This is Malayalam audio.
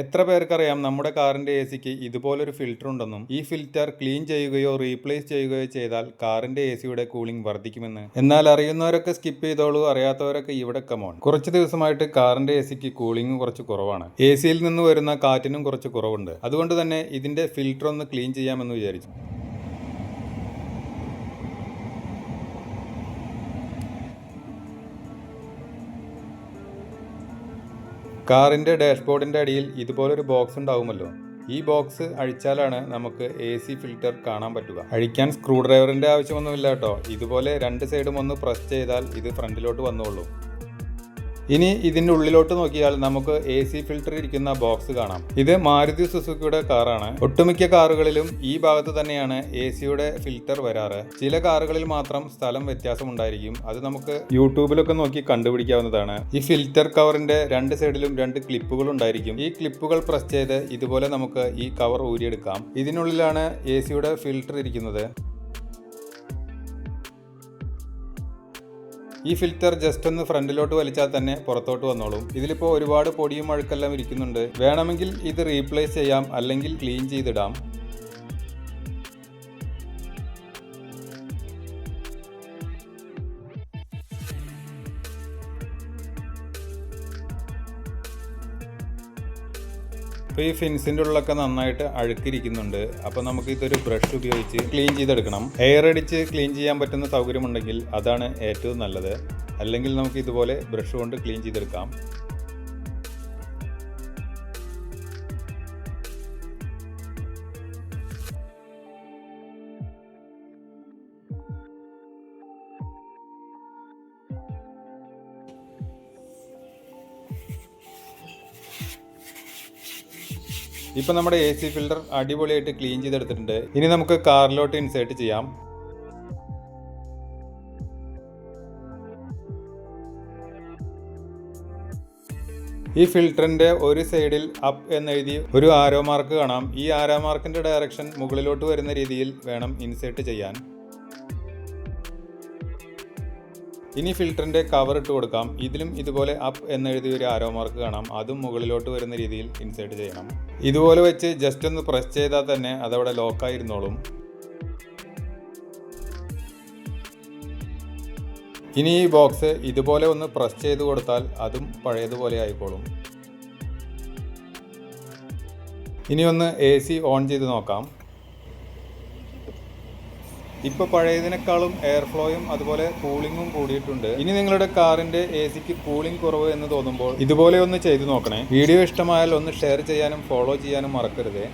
എത്ര പേർക്കറിയാം നമ്മുടെ കാറിന്റെ എ സിക്ക് ഇതുപോലൊരു ഫിൽറ്റർ ഉണ്ടെന്നും ഈ ഫിൽറ്റർ ക്ലീൻ ചെയ്യുകയോ റീപ്ലേസ് ചെയ്യുകയോ ചെയ്താൽ കാറിന്റെ എ സിയുടെ കൂളിംഗ് വർദ്ധിക്കുമെന്ന്. എന്നാൽ അറിയുന്നവരൊക്കെ സ്കിപ്പ് ചെയ്തോളൂ അറിയാത്തവരൊക്കെ ഇവിടെ കമോൺ കുറച്ച് ദിവസമായിട്ട് കാറിന്റെ എ സിക്ക് കൂളിംഗ് കുറച്ച് കുറവാണ്. എ സിയിൽ നിന്ന് വരുന്ന കാറ്റിനും കുറച്ച് കുറവുണ്ട്. അതുകൊണ്ട് തന്നെ ഇതിന്റെ ഫിൽറ്റർ ഒന്ന് ക്ലീൻ ചെയ്യാമെന്ന് വിചാരിച്ചു. കാറിന്റെ ഡാഷ്ബോർഡിന്റെ അടിയിൽ ഇതുപോലൊരു ബോക്സ് ഉണ്ടാവുമല്ലോ. ഈ ബോക്സ് അഴിച്ചാലാണ് നമുക്ക് എ സി ഫിൽറ്റർ കാണാൻ പറ്റുക. അഴിക്കാൻ സ്ക്രൂ ഡ്രൈവറിന്റെ ആവശ്യമൊന്നുമില്ല കേട്ടോ. ഇതുപോലെ രണ്ട് സൈഡും ഒന്ന് പ്രസ് ചെയ്താൽ ഇത് ഫ്രണ്ടിലോട്ട് വന്നോളൂ. ഇനി ഇതിന്റെ ഉള്ളിലോട്ട് നോക്കിയാൽ നമുക്ക് എ സി ഫിൽട്ടർ ഇരിക്കുന്ന ബോക്സ് കാണാം. ഇത് മാരുതി സുസുക്കിയുടെ കാറാണ് ഒട്ടുമിക്ക കാറുകളിലും ഈ ഭാഗത്ത് തന്നെയാണ് എ സിയുടെ ഫിൽറ്റർ വരാറ്. ചില കാറുകളിൽ മാത്രം സ്ഥലം വ്യത്യാസമുണ്ടായിരിക്കും. അത് നമുക്ക് യൂട്യൂബിലൊക്കെ നോക്കി കണ്ടുപിടിക്കാവുന്നതാണ്. ഈ ഫിൽറ്റർ കവറിന്റെ രണ്ട് സൈഡിലും രണ്ട് ക്ലിപ്പുകൾ ഉണ്ടായിരിക്കും. ഈ ക്ലിപ്പുകൾ പ്രസ് ചെയ്ത് ഇതുപോലെ നമുക്ക് ഈ കവർ ഊരിയെടുക്കാം. ഇതിനുള്ളിലാണ് എ സിയുടെ ഫിൽറ്റർ ഇരിക്കുന്നത്. ഈ ഫിൽറ്റർ ജസ്റ്റ് ഒന്ന് ഫ്രണ്ടിലോട്ട് വലിച്ചാൽ തന്നെ പുറത്തോട്ട് വന്നോളും. ഇതിലിപ്പോൾ ഒരുപാട് പൊടിയും അഴുക്കെല്ലാം ഇരിക്കുന്നുണ്ട്. വേണമെങ്കിൽ ഇത് റീപ്ലേസ് ചെയ്യാം അല്ലെങ്കിൽ ക്ലീൻ ചെയ്തിടാം. അപ്പോൾ ഈ ഫിൻസിന്റെ ഉള്ളിലൊക്കെ നന്നായിട്ട് അഴുക്കിരിക്കുന്നുണ്ട്. അപ്പോൾ നമുക്ക് ഇതൊരു ബ്രഷ് ഉപയോഗിച്ച് ക്ലീൻ ചെയ്തെടുക്കണം. എയർ അടിച്ച് ക്ലീൻ ചെയ്യാൻ പറ്റുന്ന സൗകര്യമുണ്ടെങ്കിൽ അതാണ് ഏറ്റവും നല്ലത്. അല്ലെങ്കിൽ നമുക്ക് ഇതുപോലെ ബ്രഷ് കൊണ്ട് ക്ലീൻ ചെയ്തെടുക്കാം. ഇപ്പം നമ്മുടെ എ സി ഫിൽറ്റർ അടിപൊളിയായിട്ട് ക്ലീൻ ചെയ്തെടുത്തിട്ടുണ്ട്. ഇനി നമുക്ക് കാറിലോട്ട് ഇൻസേർട്ട് ചെയ്യാം. ഈ ഫിൽറ്ററിന്റെ ഒരു സൈഡിൽ അപ്പ് എന്ന് എന്നെഴുതി ഒരു ആരോ മാർക്ക് കാണാം. ഈ ആരോ മാർക്കിന്റെ ഡയറക്ഷൻ മുകളിലോട്ട് വരുന്ന രീതിയിൽ വേണം ഇൻസേർട്ട് ചെയ്യാൻ. ഇനി ഫിൽറ്ററിന്റെ കവർ ഇട്ട് കൊടുക്കാം. ഇതിലും ഇതുപോലെ അപ്പ് എന്നെഴുതി ഒരു ആരോ മാർക്ക് കാണാം. അതും മുകളിലോട്ട് വരുന്ന രീതിയിൽ ഇൻസേർട്ട് ചെയ്യണം. ഇതുപോലെ വെച്ച് ജസ്റ്റ് ഒന്ന് പ്രസ് ചെയ്താൽ തന്നെ അതവിടെ ലോക്കായിരുന്നോളും ഇനി ഈ ബോക്സ് ഇതുപോലെ ഒന്ന് പ്രസ് ചെയ്ത് കൊടുത്താൽ അതും പഴയതുപോലെ ആയിക്കോളും. ഇനി ഒന്ന് എ സി ഓൺ ചെയ്ത് നോക്കാം. ഇപ്പൊ പഴയതിനേക്കാളും എയർ ഫ്ലോയും അതുപോലെ കൂളിംഗും കൂടിയിട്ടുണ്ട്. ഇനി നിങ്ങളുടെ കാറിന്റെ എ സിക്ക് കൂളിംഗ് കുറവ് എന്ന് തോന്നുമ്പോൾ ഇതുപോലെ ഒന്ന് ചെയ്തു നോക്കണേ. വീഡിയോ ഇഷ്ടമായാൽ ഒന്ന് ഷെയർ ചെയ്യാനും ഫോളോ ചെയ്യാനും മറക്കരുതേ.